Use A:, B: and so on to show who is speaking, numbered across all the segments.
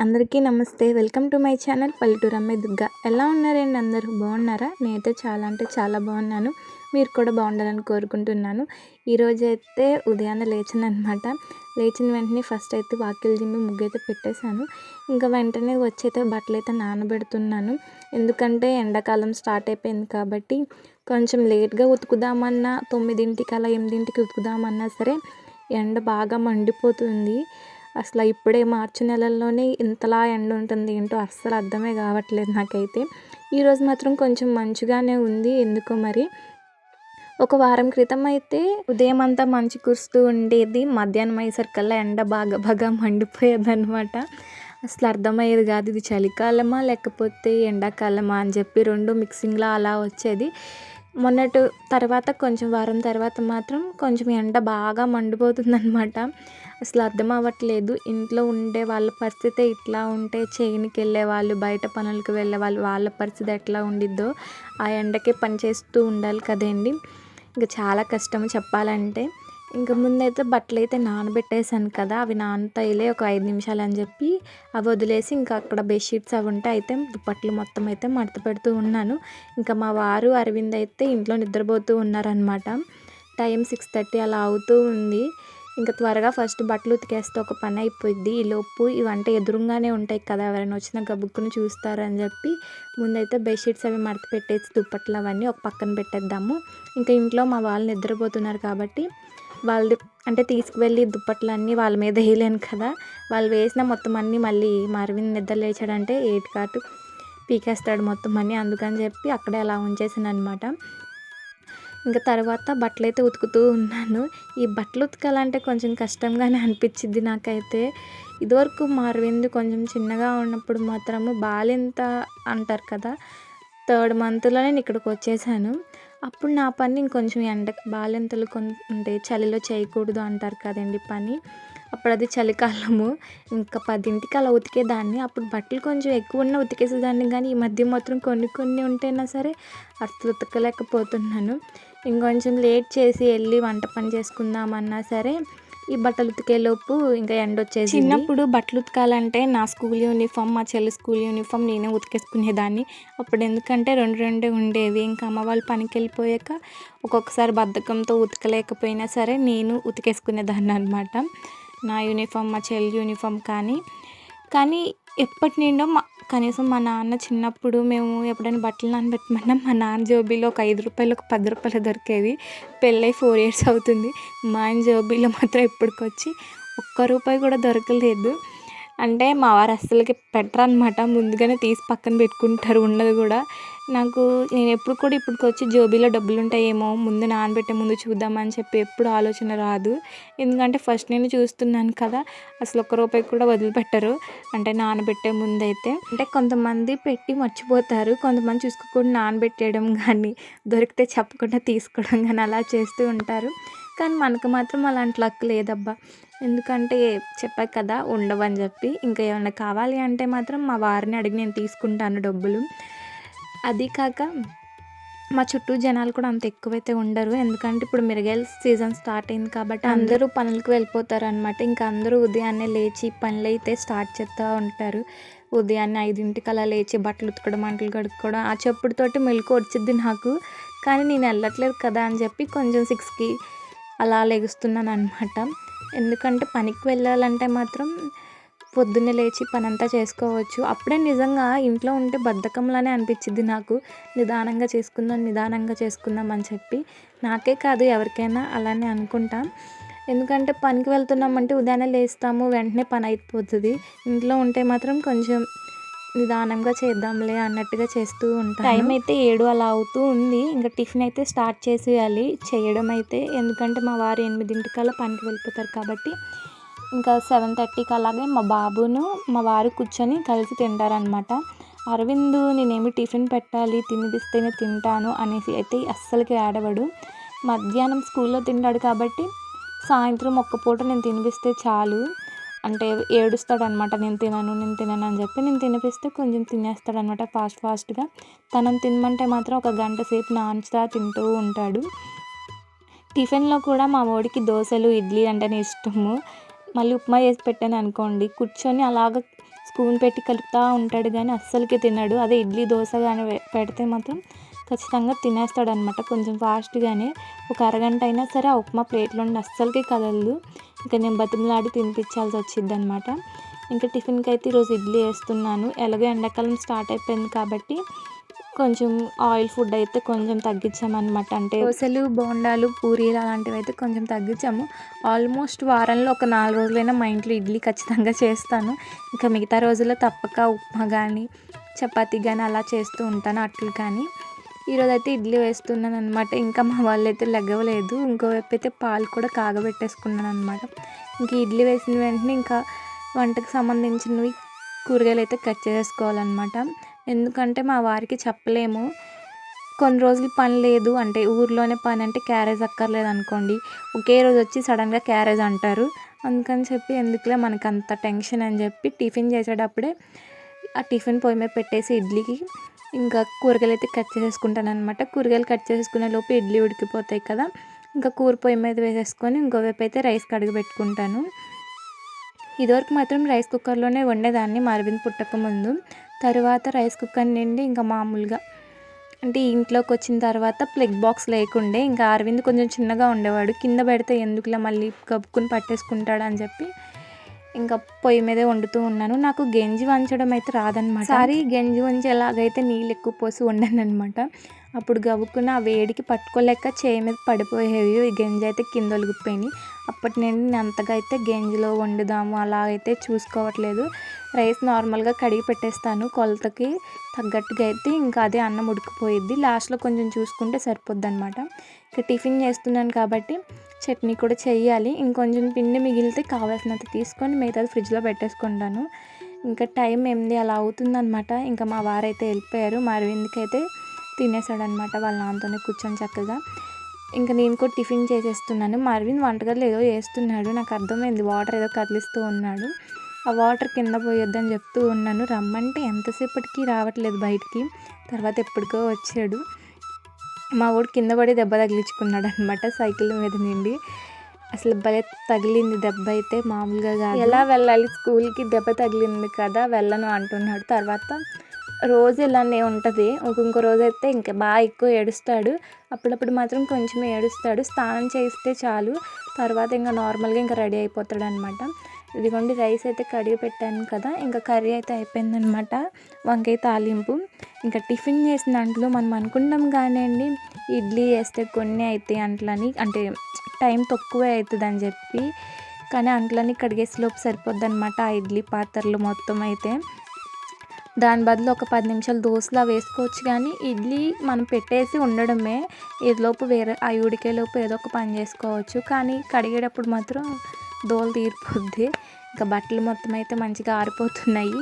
A: అందరికీ నమస్తే. Welcome to my channel పల్లెటూరు అమ్మాయి దుర్గా. ఎలా ఉన్నారండి అందరూ? బాగున్నారా? నేనైతే చాలా అంటే చాలా బాగున్నాను. మీరు కూడా బాగుండాలని కోరుకుంటున్నాను. ఈరోజు అయితే ఉదయాన్నే లేచాను అనమాట లేచిన వెంటనే ఫస్ట్ అయితే వాకిలి జిమ్మి ముగ్గు అయితే పెట్టేశాను. ఇంకా వెంటనే వచ్చి అయితే బట్టలు అయితే నానబెడుతున్నాను. ఎందుకంటే ఎండాకాలం స్టార్ట్ అయిపోయింది కాబట్టి కొంచెం లేట్గా ఉతుకుదామన్నా తొమ్మిదింటికి అలా ఎనిమిదింటికి ఉతుకుదామన్నా సరే ఎండ బాగా మండిపోతుంది. అసలు ఇప్పుడే మార్చి నెలల్లోనే ఇంతలా ఎండ ఉంటుంది ఏంటో అస్సలు అర్థమే కావట్లేదు నాకైతే. ఈరోజు మాత్రం కొంచెం మంచిగానే ఉంది. ఎందుకో మరి? ఒక వారం క్రితం అయితే ఉదయం అంతా మంచి కురుస్తూ ఉండేది. మధ్యాహ్నం అయ్యేసరికల్లా ఎండ బాగా బాగా మండిపోయేదన్నమాట. అసలు అర్థమయ్యేది కాదు. ఇది చలికాలమా లేకపోతే ఎండాకాలమా అని చెప్పి రెండు మిక్సింగ్లో అలా వచ్చేది. మొన్నటి తర్వాత కొంచెం వారం తర్వాత మాత్రం కొంచెం ఎండ బాగా మండిపోతుందనమాట అసలు అర్థం అవ్వట్లేదు ఇంట్లో ఉండే వాళ్ళ పరిస్థితి ఇట్లా ఉంటే చేనికి వెళ్ళే వాళ్ళు బయట పనులకు వెళ్ళే వాళ్ళు వాళ్ళ పరిస్థితి ఎట్లా ఉండిద్దో ఆ ఎండకే పని చేస్తూ ఉండాలి కదండి. ఇంకా చాలా కష్టం చెప్పాలంటే. ఇంకా ముందైతే బట్టలు అయితే నానబెట్టేశాను కదా అవి నానతాయిలే ఒక ఐదు నిమిషాలు అని చెప్పి అవి వదిలేసి ఇంకా అక్కడ బెడ్షీట్స్ అవి ఉంటే అయితే దుప్పట్లు మొత్తం అయితే మడత పెడుతూ ఉన్నాను. ఇంకా మా వారు అరవింద్ అయితే ఇంట్లో నిద్రపోతూ ఉన్నారనమాట టైం సిక్స్ థర్టీ అలా అవుతూ ఉంది. ఇంకా త్వరగా ఫస్ట్ బట్టలు ఉతికేస్తే ఒక పని అయిపోయింది ఈలోపు ఇవంటే ఎదురుగానే ఉంటాయి కదా ఎవరైనా వచ్చిన గబుక్కును చూస్తారని చెప్పి ముందైతే బెడ్షీట్స్ అవి మడత పెట్టేసి దుప్పట్లు అవన్నీ ఒక పక్కన పెట్టేద్దాము. ఇంకా ఇంట్లో మా వాళ్ళు నిద్రపోతున్నారు కాబట్టి వాళ్ళది అంటే తీసుకువెళ్ళి దుప్పట్లన్నీ వాళ్ళ మీద వేయలేను కదా. వాళ్ళు వేసిన మొత్తం అన్నీ మళ్ళీ మరవిని నిద్ర లేచాడంటే ఎయిట్ కాటు పీకేస్తాడు మొత్తం అని అందుకని చెప్పి అక్కడే అలా ఉంచేసాను అనమాట ఇంకా తర్వాత బట్టలు అయితే ఉతుకుతూ ఉన్నాను. ఈ బట్టలు ఉతకాలంటే కొంచెం కష్టంగానే అనిపించింది నాకైతే. ఇదివరకు మారింది కొంచెం చిన్నగా ఉన్నప్పుడు మాత్రము బాలింత అంటారు కదా థర్డ్ మంత్లోనే నేను ఇక్కడికి వచ్చేసాను. అప్పుడు నా పని ఇంకొంచెం ఎండ బాలింతలు అంటే చలిలో చేయకూడదు అంటారు కదండి పని. అప్పుడు అది చలికాలము. ఇంకా పదింటికి అలా ఉతికేదాన్ని. అప్పుడు బట్టలు కొంచెం ఎక్కువ ఉన్న ఉతికేసేదాన్ని. కానీ ఈ మధ్య మాత్రం కొన్ని కొన్ని ఉంటేనా సరే అసలు ఉతకలేకపోతున్నాను. ఇంకొంచెం లేట్ చేసి వెళ్ళి వంట పని చేసుకుందామన్నా సరే ఈ బట్టలు ఉతికేలోపు ఇంకా ఎండ వచ్చేసి చిన్నప్పుడు బట్టలు ఉతకాలంటే నా స్కూల్ యూనిఫామ్ మా చెల్లి స్కూల్ యూనిఫామ్ నేనే ఉతికేసుకునేదాన్ని. అప్పుడు ఎందుకంటే రెండు రెండే ఉండేవి. ఇంకా అమ్మ వాళ్ళు పనికి వెళ్ళిపోయాక ఒక్కొక్కసారి బద్ధకంతో ఉతకలేకపోయినా సరే నేను ఉతికేసుకునేదాన్ని అనమాట నా యూనిఫామ్ మా చెల్లి యూనిఫామ్ కానీ కానీ ఎప్పటి నుండో మా కనీసం మా నాన్న చిన్నప్పుడు మేము ఎప్పుడైనా బట్టలు నానబెట్టమన్నా మా నాన్న జోబీలో ఒక ఐదు రూపాయలు ఒక పది రూపాయలు దొరికేవి. పెళ్ళై ఫోర్ ఇయర్స్ అవుతుంది. మా ఆయన జోబీలో మాత్రం ఇప్పటికొచ్చి ఒక్క రూపాయి కూడా దొరకలేదు. అంటే మా వారు అస్సలకి పెట్టరు అనమాట ముందుగానే తీసి పక్కన పెట్టుకుంటారు ఉన్నది కూడా. నాకు నేను ఎప్పుడు కూడా ఇప్పటికి వచ్చి జోబీలో డబ్బులు ఉంటాయేమో ముందు నానబెట్టే ముందు చూద్దామని చెప్పి ఎప్పుడు ఆలోచన రాదు. ఎందుకంటే ఫస్ట్ నేను చూస్తున్నాను కదా అసలు ఒక్క రూపాయి కూడా వదిలిపెట్టరు. అంటే నానబెట్టే ముందు అయితే అంటే కొంతమంది పెట్టి మర్చిపోతారు. కొంతమంది చూసుకోకుండా నానబెట్టేయడం కానీ దొరికితే చెప్పకుండా తీసుకోవడం కానీ అలా చేస్తూ ఉంటారు. కానీ మనకు మాత్రం అలాంటి లక్ లేదబ్బా. ఎందుకంటే చెప్పా కదా ఉండవని చెప్పి. ఇంకా ఏమన్నా కావాలి అంటే మాత్రం మా వారిని అడిగి నేను తీసుకుంటాను డబ్బులు. అది కాక మా చుట్టూ జనాలు కూడా అంత ఎక్కువైతే ఉండరు. ఎందుకంటే ఇప్పుడు మిరగాయల సీజన్ స్టార్ట్ అయింది కాబట్టి అందరూ పనులకు వెళ్ళిపోతారు అనమాట ఇంకా అందరూ ఉదయాన్నే లేచి పనులు అయితే స్టార్ట్ చేస్తూ ఉంటారు. ఉదయాన్నే ఐదింటికి అలా లేచి బట్టలు ఉతకడం అంటలు కడుక్కోవడం ఆ చెప్పుడుతోటి మెలకు వచ్చింది నాకు. కానీ నేను వెళ్ళట్లేదు కదా అని చెప్పి కొంచెం సిక్స్కి అలా లెగుస్తున్నాను అనమాట ఎందుకంటే పనికి వెళ్ళాలంటే మాత్రం పొద్దున్నే లేచి పనంతా చేసుకోవచ్చు. అప్పుడే నిజంగా ఇంట్లో ఉంటే బద్ధకంలానే అనిపించింది నాకు. నిదానంగా చేసుకుందాం నిదానంగా చేసుకుందాం అని చెప్పి. నాకే కాదు ఎవరికైనా అలానే అనుకుంటాం. ఎందుకంటే పనికి వెళ్తున్నామంటే ఉదయాన్నే లేస్తాము వెంటనే పని అయిపోతుంది. ఇంట్లో ఉంటే మాత్రం కొంచెం నిదానంగా చేద్దాంలే అన్నట్టుగా చేస్తూ ఉంటాను. టైం అయితే ఏడు అలా అవుతూ ఉంది. ఇంకా టిఫిన్ అయితే స్టార్ట్ చేసేయాలి. చేయడం అయితే ఎందుకంటే మా వారు ఎనిమిదింటికల్లా పనికి వెళ్ళిపోతారు కాబట్టి ఇంకా సెవెన్ థర్టీకి అలాగే మా బాబును మా వారు కూర్చొని కలిసి తింటారనమాట అరవింద్ నేనేమి టిఫిన్ పెట్టాలి తినిపిస్తేనే తింటాను అనేసి అయితే అస్సలకి ఆడవాడు మధ్యాహ్నం స్కూల్లో తింటాడు కాబట్టి సాయంత్రం ఒక్క పూట నేను తినిపిస్తే చాలు. అంటే ఏడుస్తాడు అనమాట నేను తినను నేను తినను అని చెప్పి నేను తినిపిస్తే కొంచెం తినేస్తాడు అనమాట ఫాస్ట్ ఫాస్ట్గా. తనని తినమంటే మాత్రం ఒక గంట సేపు నాన్స్తా తింటూ ఉంటాడు. టిఫిన్లో కూడా మా వాడికి దోశలు ఇడ్లీ అంటేనే ఇష్టము. మళ్ళీ ఉప్మా చేసి పెట్టాను అనుకోండి కూర్చొని అలాగ స్పూన్ పెట్టి కలుపుతూ ఉంటాడు కానీ అస్సలకి తినడు. అదే ఇడ్లీ దోశ కానీ పెడితే మాత్రం ఖచ్చితంగా తినేస్తాడు అనమాట కొంచెం ఫాస్ట్గానే. ఒక అరగంట అయినా సరే ఆ ఉప్మా ప్లేట్లో ఉండి అస్సలకి కదలదు. ఇంకా నేను బతిమలాడి తినిపించాల్సి వచ్చింది అనమాట ఇంకా టిఫిన్కి అయితే ఈరోజు ఇడ్లీ వేస్తున్నాను. ఎలాగో ఎండాకాలం స్టార్ట్ అయిపోయింది కాబట్టి కొంచెం ఆయిల్ ఫుడ్ అయితే కొంచెం తగ్గించామన్నమాట. అంటే దోశలు బోండాలు పూరీలు అలాంటివి అయితే కొంచెం తగ్గించాము. ఆల్మోస్ట్ వారంలో ఒక నాలుగు రోజులైనా మా ఇంట్లో ఇడ్లీ ఖచ్చితంగా చేస్తాను. ఇంకా మిగతా రోజుల్లో తప్పక ఉప్మా కానీ చపాతీ కానీ అలా చేస్తూ ఉంటాను అట్లు కానీ. ఈరోజు అయితే ఇడ్లీ వేస్తున్నాను అనమాట ఇంకా మా వాళ్ళు అయితే లెగవలేదు ఇంకోవైపు అయితే పాలు కూడా కాగబెట్టేసుకున్నాను అనమాట ఇంక ఇడ్లీ వేసిన వెంటనే ఇంకా వంటకు సంబంధించినవి కూరగాయలు అయితే కట్ చేసుకోవాలన్నమాట ఎందుకంటే మా వారికి చెప్పలేము. కొన్ని రోజులు పని లేదు. అంటే ఊర్లోనే పని అంటే క్యారేజ్ అక్కర్లేదు అనుకోండి. ఒకే రోజు వచ్చి సడన్గా క్యారేజ్ అంటారు. అందుకని చెప్పి ఎందుకులే మనకు అంత టెన్షన్ అని చెప్పి టిఫిన్ చేసేటప్పుడే ఆ టిఫిన్ పొయ్యి మీద పెట్టేసి ఇడ్లీకి ఇంకా కూరగాయలు అయితే కట్ చేసేసుకుంటాను అనమాట కూరగాయలు కట్ చేసుకునే లోపు ఇడ్లీ ఉడికిపోతాయి కదా. ఇంకా కూర పొయ్యి మీద వేసేసుకొని ఇంకోవైపు అయితే రైస్ కడిగి పెట్టుకుంటాను. ఇదివరకు మాత్రం రైస్ కుక్కర్లోనే వండేదాన్ని మా అరవింద్ పుట్టక ముందు. తర్వాత రైస్ కుక్కర్ నిండి ఇంకా మామూలుగా అంటే ఇంట్లోకి వచ్చిన తర్వాత ప్లగ్ బాక్స్ లేకుండే ఇంకా అరవింద్ కొంచెం చిన్నగా ఉండేవాడు. కింద పెడితే ఎందుకులా మళ్ళీ కప్పుకుని పట్టేసుకుంటాడు అని చెప్పి ఇంకా పొయ్యి మీదే వండుతూ ఉన్నాను. నాకు గెంజి వంచడం అయితే రాదనమాట సారీ గెంజి వంచి ఎలాగైతే నీళ్ళు ఎక్కువ పోసి వండాను అనమాట అప్పుడు గవ్వుకున్న ఆ వేడికి పట్టుకోలేక చేయి మీద పడిపోయేవి. ఈ గెంజి అయితే కింద ఒలిగిపోయినాయి. అప్పటి నుండి నేను అంతగా అయితే గెంజిలో వండుదాము అలా అయితే చూసుకోవట్లేదు. రైస్ నార్మల్గా కడిగి పెట్టేస్తాను కొలతకి తగ్గట్టుగా అయితే ఇంకా అదే అన్నం ఉడికిపోయిద్ది. లాస్ట్లో కొంచెం చూసుకుంటే సరిపోద్ది అనమాట ఇక టిఫిన్ చేస్తున్నాను కాబట్టి చట్నీ కూడా చేయాలి ఇంకొంచెం పిండి మిగిలితే కావాల్సినంత తీసుకొని మిగతాది ఫ్రిడ్జ్లో పెట్టేసుకుంటాను. ఇంకా టైం ఎనిమిది అలా అవుతుందనమాట ఇంకా మా వారైతే వెళ్ళిపోయారు. మా అయితే తినేసాడనమాట వాళ్ళ నాన్నతోనే కూర్చొని చక్కగా. ఇంకా నేను కూడా టిఫిన్ చేసేస్తున్నాను. మా వంటగదిలో ఏదో వేస్తున్నాడు నాకు అర్థమైంది. వాటర్ ఏదో కదిలిస్తూ ఉన్నాడు. ఆ వాటర్ కింద పోయొద్దని చెప్తూ ఉన్నాను. రమ్మంటే ఎంతసేపటికి రావట్లేదు బయటికి. తర్వాత ఎప్పటికో వచ్చాడు. మా వాడు కింద పడి దెబ్బ తగిలించుకున్నాడు అనమాట సైకిల్ మీద నుండి. అసలు భలే తగిలింది దెబ్బ అయితే మామూలుగా కాదు. ఎలా వెళ్ళాలి? స్కూల్కి దెబ్బ తగిలింది కదా వెళ్ళను అంటున్నాడు. తర్వాత రోజు ఇలానే ఉంటుంది. ఇంకొక రోజు అయితే ఇంకా బాగా ఎక్కువ ఏడుస్తాడు. అప్పుడప్పుడు మాత్రం కొంచెం ఏడుస్తాడు. స్నానం చేస్తే చాలు. తర్వాత ఇంకా నార్మల్గా ఇంకా రెడీ అయిపోతాడు అనమాట ఇదిగోండి రైస్ అయితే కడిగి పెట్టాను కదా. ఇంకా కర్రీ అయితే అయిపోయిందనమాట. వంకాయ తాలింపు. ఇంకా టిఫిన్ చేసిన దాంట్లో మనం అనుకుంటాం కానీ అండి ఇడ్లీ వేస్తే కొన్ని అవుతాయి అంట్లని. అంటే టైం తక్కువే అవుతుంది అని చెప్పి. కానీ అంట్లని కడిగేసేలోపు సరిపోద్ది అనమాట ఆ ఇడ్లీ పాత్రలు మొత్తం అయితే. దాని బదులు ఒక పది నిమిషాలు దోశలా వేసుకోవచ్చు కానీ ఇడ్లీ మనం పెట్టేసి ఉండడమే. ఈలోపు వేరే ఆ ఉడికేలోపు ఏదో ఒక పని చేసుకోవచ్చు. కానీ కడిగేటప్పుడు మాత్రం దోలు తీరిపోద్ది. ఇంకా బట్టలు మొత్తం అయితే మంచిగా ఆరిపోతున్నాయి.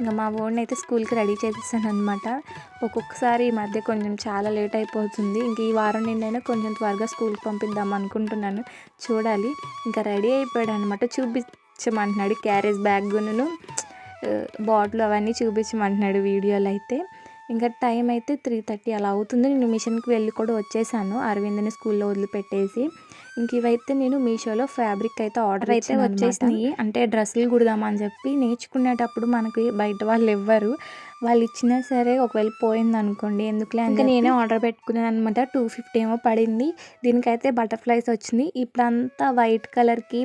A: ఇంకా మా వాడిని అయితే స్కూల్కి రెడీ చేసేసాను అనమాట ఒక్కొక్కసారి ఈ మధ్య కొంచెం చాలా లేట్ అయిపోతుంది. ఇంక ఈ వారం నిన్నైనా కొంచెం త్వరగా స్కూల్కి పంపిద్దాం అనుకుంటున్నాను. చూడాలి. ఇంకా రెడీ అయిపోయాడు అనమాట చూపించమంటున్నాడు క్యారేజ్ బ్యాగ్ను బాటిల్ అవన్నీ చూపించమంటున్నాడు వీడియోలో అయితే. ఇంకా టైం అయితే త్రీ థర్టీ అలా అవుతుంది. నేను మిషన్కి వెళ్ళి కూడా వచ్చేసాను. అరవింద్ని స్కూల్లో వదిలిపెట్టేసి. ఇంక ఇవైతే నేను మీషోలో ఫ్యాబ్రిక్ అయితే ఆర్డర్ అయితే వచ్చేసినాయి. అంటే డ్రెస్సులు కుడదామని చెప్పి నేర్చుకునేటప్పుడు మనకి బయట వాళ్ళు ఇవ్వరు వాళ్ళు ఇచ్చినా సరే ఒకవేళ పోయింది అనుకోండి. ఎందుకులే ఇంకా నేనే ఆర్డర్ పెట్టుకున్నాను అనమాట టూ ఫిఫ్టీ ఏమో పడింది. దీనికైతే బటర్ఫ్లైస్ వచ్చింది. ఇప్పుడంతా వైట్ కలర్కి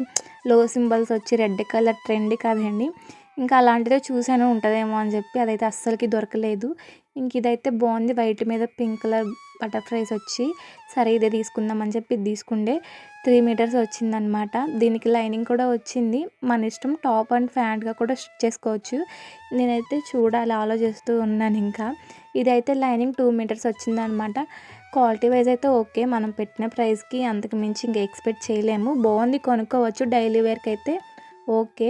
A: లో సింబల్స్ వచ్చి రెడ్ కలర్ ట్రెండ్ కదండి. ఇంకా అలాంటిదే చూసాను ఉంటుందేమో అని చెప్పి అదైతే అస్సలకి దొరకలేదు. ఇంక ఇదైతే బాగుంది వైట్ మీద పింక్ కలర్ బటర్ఫ్లైస్ వచ్చి సరే ఇదే తీసుకుందాం అని చెప్పి ఇది తీసుకుండే త్రీ మీటర్స్ వచ్చిందనమాట. దీనికి లైనింగ్ కూడా వచ్చింది. మన ఇష్టం టాప్ అండ్ ప్యాంట్గా కూడా స్టిచ్ చేసుకోవచ్చు. నేనైతే చూడాలి ఆలోచిస్తూ ఉన్నాను ఇంకా. ఇదైతే లైనింగ్ టూ మీటర్స్ వచ్చిందనమాట. క్వాలిటీ వైజ్ అయితే ఓకే మనం పెట్టిన ప్రైస్కి అంతకు మించి ఇంకా ఎక్స్పెక్ట్ చేయలేము. బాగుంది కొనుక్కోవచ్చు డైలీ వేర్కి అయితే ఓకే.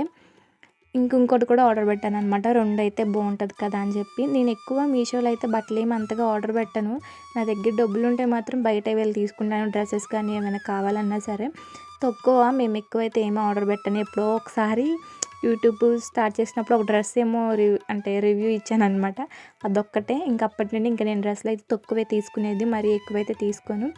A: ఇంకొకటి ఇంకోటి కూడా ఆర్డర్ పెట్టాను అనమాట రెండు అయితే బాగుంటుంది కదా అని చెప్పి. నేను ఎక్కువ మీషోలో అయితే బట్టలు ఏమి అంతగా ఆర్డర్ పెట్టాను. నా దగ్గర డబ్బులు ఉంటే మాత్రం బయట వెళ్ళి తీసుకుంటాను. డ్రెస్సెస్ కానీ ఏమైనా కావాలన్నా సరే. తక్కువ మేము ఎక్కువ అయితే ఏమీ ఆర్డర్ పెట్టాను. ఎప్పుడో ఒకసారి యూట్యూబ్ స్టార్ట్ చేసినప్పుడు ఒక డ్రెస్ ఏమో రివ్యూ అంటే రివ్యూ ఇచ్చాను అనమాట అదొక్కటే. ఇంక అప్పటి నుండి ఇంకా నేను డ్రెస్సులు అయితే తక్కువే తీసుకునేది. మరీ ఎక్కువైతే తీసుకోను.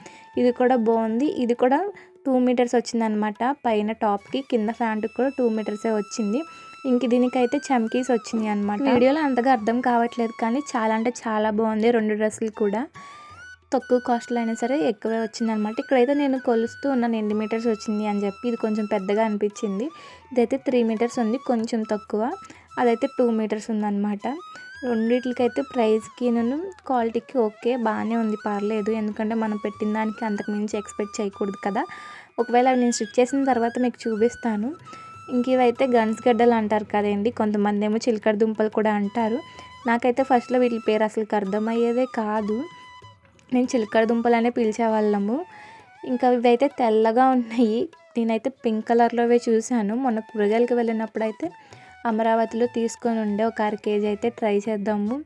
A: ఇది కూడా బాగుంది. ఇది కూడా టూ మీటర్స్ వచ్చిందనమాట పైన టాప్కి కింద ఫ్యాంట్కి కూడా టూ మీటర్సే వచ్చింది. ఇంక దీనికైతే చమ్కీస్ వచ్చినాయి అనమాట వీడియోలో అంతగా అర్థం కావట్లేదు కానీ చాలా అంటే చాలా బాగుంది రెండు డ్రెస్సులు కూడా. తక్కువ కాస్ట్లో అయినా సరే ఎక్కువే వచ్చిందనమాట ఇక్కడైతే నేను కొలుస్తూ ఉన్నాను ఎన్ని మీటర్స్ వచ్చింది అని చెప్పి. ఇది కొంచెం పెద్దగా అనిపించింది. ఇదైతే త్రీ మీటర్స్ ఉంది కొంచెం తక్కువ. అదైతే టూ మీటర్స్ ఉందన్నమాట రెండిట్లకైతే ప్రైస్కి నేను క్వాలిటీకి ఓకే బాగానే ఉంది పర్లేదు. ఎందుకంటే మనం పెట్టిన దానికి అంతకు మించి ఎక్స్పెక్ట్ చేయకూడదు కదా. ఒకవేళ నేను స్టిచ్ చేసిన తర్వాత మీకు చూపిస్తాను. ఇంక ఇవైతే గన్స్ గడ్డలు అంటారు కదండి. కొంతమంది ఏమో చిలకడ దుంపలు కూడా అంటారు. నాకైతే ఫస్ట్లో వీటి పేరు అసలు అర్థమయ్యేదే కాదు. నేను చిలకడ అనే పిలిచేవాళ్ళము. ఇంకా ఇవైతే తెల్లగా ఉన్నాయి. నేనైతే పింక్ కలర్లోవే చూశాను. మొన్న కూరగాయలకి వెళ్ళినప్పుడు అయితే అమరావతిలో తీసుకొని ఉండే ఒక అర కేజీ అయితే ట్రై చేద్దాము.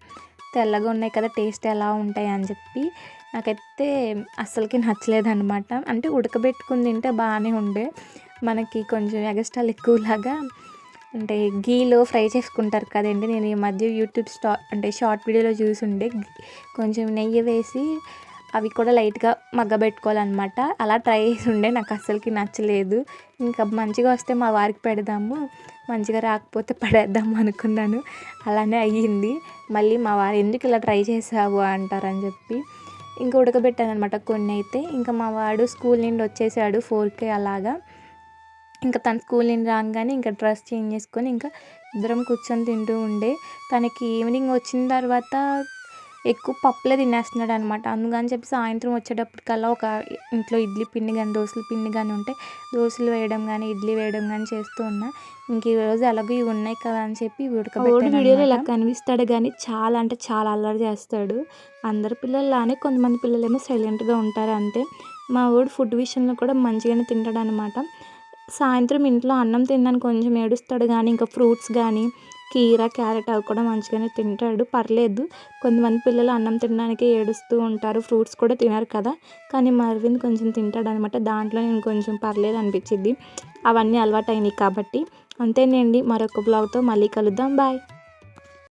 A: తెల్లగా ఉన్నాయి కదా టేస్ట్ ఎలా ఉంటాయి అని చెప్పి. నాకైతే అస్సలకి నచ్చలేదన్నమాట. అంటే ఉడకబెట్టుకుని తింటే బాగానే ఉండే. మనకి కొంచెం ఎగస్ట్రాలు ఎక్కువలాగా అంటే గీలో ఫ్రై చేసుకుంటారు కదండి. నేను ఈ మధ్య యూట్యూబ్ స్టా అంటే షార్ట్ వీడియోలో చూసుండే కొంచెం నెయ్యి వేసి అవి కూడా లైట్గా మగ్గబెట్టుకోవాలన్నమాట. అలా ట్రై చేసి ఉండే నాకు అస్సలకి నచ్చలేదు. ఇంకా మంచిగా వస్తే మా వారికి పెడదాము మంచిగా రాకపోతే పడేద్దాము అనుకున్నాను. అలానే అయ్యింది. మళ్ళీ మా వారు ఎందుకు ఇలా ట్రై చేసావు అంటారని చెప్పి ఇంకా ఉడకబెట్టాను అనమాట కొన్ని అయితే ఇంకా మా వాడు స్కూల్ నుండి వచ్చేసాడు ఫోర్కే అలాగా. ఇంకా తన స్కూల్ నుండి రాగానే ఇంకా డ్రెస్ చేంజ్ చేసుకొని ఇంకా ఇద్దరం కూర్చొని తింటూ ఉండే. తనకి ఈవినింగ్ వచ్చిన తర్వాత ఎక్కువ పప్పులే తినేస్తున్నాడు అనమాట అందుకని చెప్పి సాయంత్రం వచ్చేటప్పటికల్లా ఒక ఇంట్లో ఇడ్లీ పిండి కానీ దోశల పిండి కానీ ఉంటే దోశలు వేయడం కానీ ఇడ్లీ వేయడం కానీ చేస్తూ ఉన్నా. ఇంక ఈరోజు ఎలాగో ఇవి ఉన్నాయి కదా అని చెప్పి ఉడకబెట్టాను వీడియోలో ఇలా కనిపిస్తాడు కానీ చాలా అంటే చాలా అల్లరి చేస్తాడు. అందరి పిల్లల్లానే కొంతమంది పిల్లలేమో సైలెంట్గా ఉంటారు అంతే మా ఊడు ఫుడ్ విషయంలో కూడా మంచిగానే తింటాడు అనమాట సాయంత్రం ఇంట్లో అన్నం తిన్నాను కొంచెం ఏడుస్తాడు కానీ ఇంకా ఫ్రూట్స్ కానీ కీర క్యారెట్ అవి కూడా మంచిగానే తింటాడు. పర్లేదు కొంతమంది పిల్లలు అన్నం తినడానికి ఏడుస్తూ ఉంటారు ఫ్రూట్స్ కూడా తినరు కదా. కానీ మరవింద్ కొంచెం తింటాడు అనమాట దాంట్లో నేను కొంచెం పర్లేదు అనిపించింది అవన్నీ అలవాటు అయినాయి కాబట్టి. అంతేనండి మరొక బ్లాగ్తో మళ్ళీ కలుద్దాం. బాయ్.